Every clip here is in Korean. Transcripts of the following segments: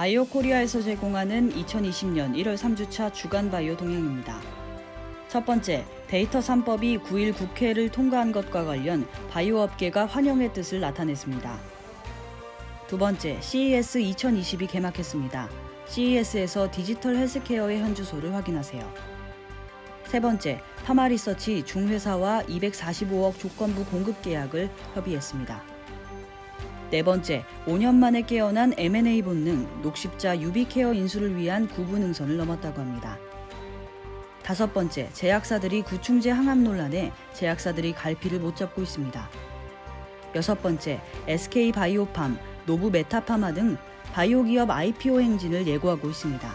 바이오 코리아에서 제공하는 2020년 1월 3주차 주간 바이오 동향입니다. 첫 번째, 데이터 3법이 9일 국회를 통과한 것과 관련 바이오 업계가 환영의 뜻을 나타냈습니다. 두 번째, CES 2020이 개막했습니다. CES에서 디지털 헬스케어의 현주소를 확인하세요. 세 번째, 타마리서치 중회사와 245억 조건부 공급 계약을 협의했습니다. 네 번째, 5년 만에 깨어난 M&A 본능, 녹십자 유비케어 인수를 위한 구부 능선을 넘었다고 합니다. 다섯 번째, 제약사들이 구충제 항암 논란에 제약사들이 갈피를 못 잡고 있습니다. 여섯 번째, SK 바이오팜, 노부 메타파마 등 바이오 기업 IPO 행진을 예고하고 있습니다.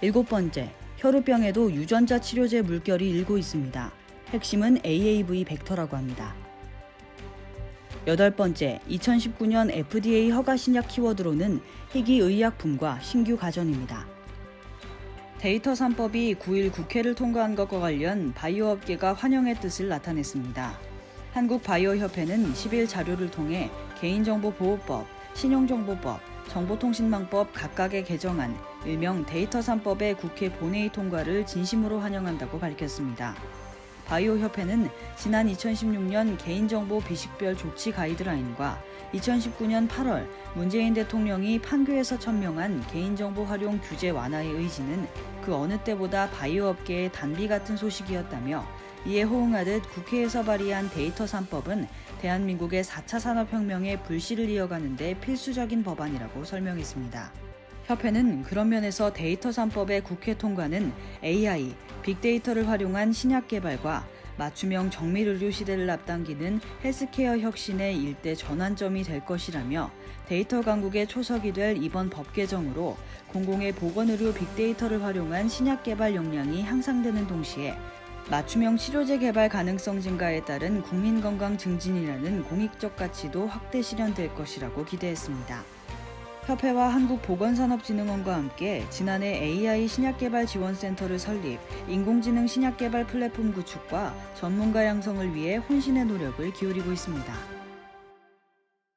일곱 번째, 혈우병에도 유전자 치료제 물결이 일고 있습니다. 핵심은 AAV 벡터라고 합니다. 여덟 번째, 2019년 FDA 허가 신약 키워드로는 희귀 의약품과 신규 가전입니다. 데이터 3법이 9일 국회를 통과한 것과 관련 바이오 업계가 환영의 뜻을 나타냈습니다. 한국바이오협회는 10일 자료를 통해 개인정보보호법, 신용정보법, 정보통신망법 각각의 개정안, 일명 데이터 3법의 국회 본회의 통과를 진심으로 환영한다고 밝혔습니다. 바이오협회는 지난 2016년 개인정보 비식별 조치 가이드라인과 2019년 8월 문재인 대통령이 판교에서 천명한 개인정보 활용 규제 완화의 의지는 그 어느 때보다 바이오 업계의 단비 같은 소식이었다며 이에 호응하듯 국회에서 발의한 데이터 3법은 대한민국의 4차 산업혁명의 불씨를 이어가는 데 필수적인 법안이라고 설명했습니다. 협회는 그런 면에서 데이터 3법의 국회 통과는 AI, 빅데이터를 활용한 신약 개발과 맞춤형 정밀 의료 시대를 앞당기는 헬스케어 혁신의 일대 전환점이 될 것이라며 데이터 강국의 초석이 될 이번 법 개정으로 공공의 보건 의료 빅데이터를 활용한 신약 개발 역량이 향상되는 동시에 맞춤형 치료제 개발 가능성 증가에 따른 국민 건강 증진이라는 공익적 가치도 확대 실현될 것이라고 기대했습니다. 협회와 한국보건산업진흥원과 함께 지난해 AI 신약개발 지원센터를 설립, 인공지능 신약개발 플랫폼 구축과 전문가 양성을 위해 혼신의 노력을 기울이고 있습니다.